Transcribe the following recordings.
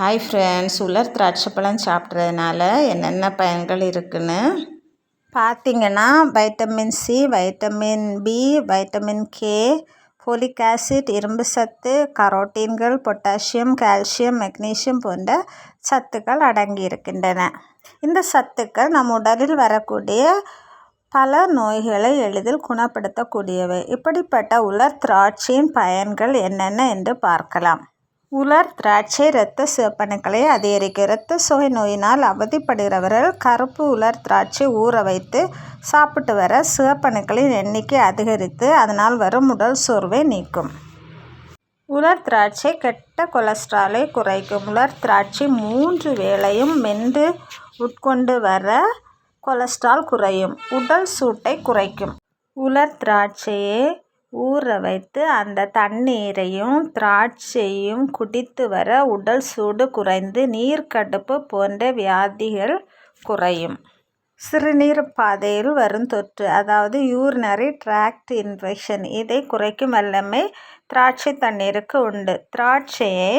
Hi friends உலர் திராட்சை பழம் சாப்பிட்றதுனால என்னென்ன பயன்கள் இருக்குன்னு? பார்த்தீங்கன்னா vitamin C vitamin B vitamin K folic acid இரும்பு சத்து கரோட்டீன்கள் பொட்டாசியம் கால்சியம் மெக்னீசியம் போன்ற சத்துக்கள் அடங்கி இருக்கின்றன. இந்த சத்துக்கள் நம் உடலில் வரக்கூடிய பல நோய்களை எளிதில் குணப்படுத்தக்கூடியவை. இப்படிப்பட்ட உலர் திராட்சையின் பயன்கள் என்னென்ன என்று பார்க்கலாம். உலர் திராட்சை இரத்த சிவப்பணுக்களை அதிகரிக்கும் இரத்த சோகை நோயினால் அவதிப்படுகிறவர்கள் கருப்பு உலர் திராட்சை ஊற வைத்து சாப்பிட்டு வர சிவப்பணுக்களின் எண்ணிக்கை அதிகரித்து அதனால் வரும் உடல் சோர்வை நீக்கும். உலர் திராட்சை கெட்ட கொலஸ்ட்ராலை குறைக்கும். உலர் திராட்சை மூன்று வேளையும் மென்று உட்கொண்டு வர கொலஸ்ட்ரால் குறையும். உடல் சூட்டை குறைக்கும். உலர் திராட்சையை ஊற வைத்து அந்த தண்ணீரையும் திராட்சையும் குடித்து வர உடல் சூடு குறைந்து நீர்க்கடுப்பு போன்ற வியாதிகள் குறையும். சிறுநீர் பாதையில் வரும் தொற்று அதாவது யூரினரி டிராக்ட் இன்ஃபெக்ஷன் இதை குறைக்கும் வல்லமை திராட்சை தண்ணீருக்கு உண்டு. திராட்சையை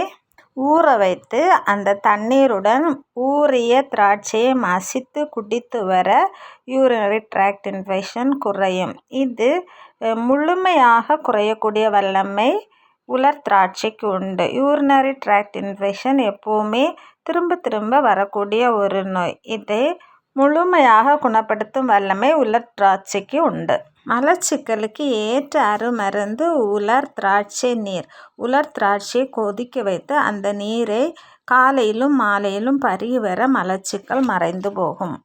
ஊற வைத்து அந்த தண்ணீருடன் ஊறிய திராட்சையை மசித்து குடித்து வர யூரினரி ட்ராக்ட் இன்ஃபெக்ஷன் குறையும். இது முழுமையாக குறையக்கூடிய வல்லமை உலர் திராட்சைக்கு உண்டு. யூரினரி ட்ராக்ட் இன்ஃபெக்ஷன் எப்போவுமே திரும்ப திரும்ப வரக்கூடிய ஒரு நோய். இதை முழுமையாக குணப்படுத்தும் வல்லமை உலர் திராட்சைக்கு உண்டு. மலச்சிக்கலுக்கு ஏற்ற அருமருந்து உலர் திராட்சை நீர். உலர் திராட்சையை கொதிக்க வைத்து அந்த நீரை காலையிலும் மாலையிலும் பருகி வர மலச்சிக்கல் மறைந்து போகும்.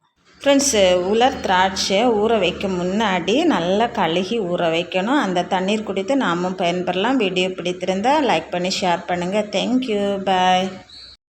ஃப்ரெண்ட்ஸு உலர் திராட்சை ஊற வைக்க முன்னாடி நல்லா கழுகி ஊற வைக்கணும். அந்த தண்ணீர் குடித்து நாமும் பயன்பெறலாம். வீடியோ பிடித்திருந்தால் லைக் பண்ணி ஷேர் பண்ணுங்கள் தேங்க்யூ பாய்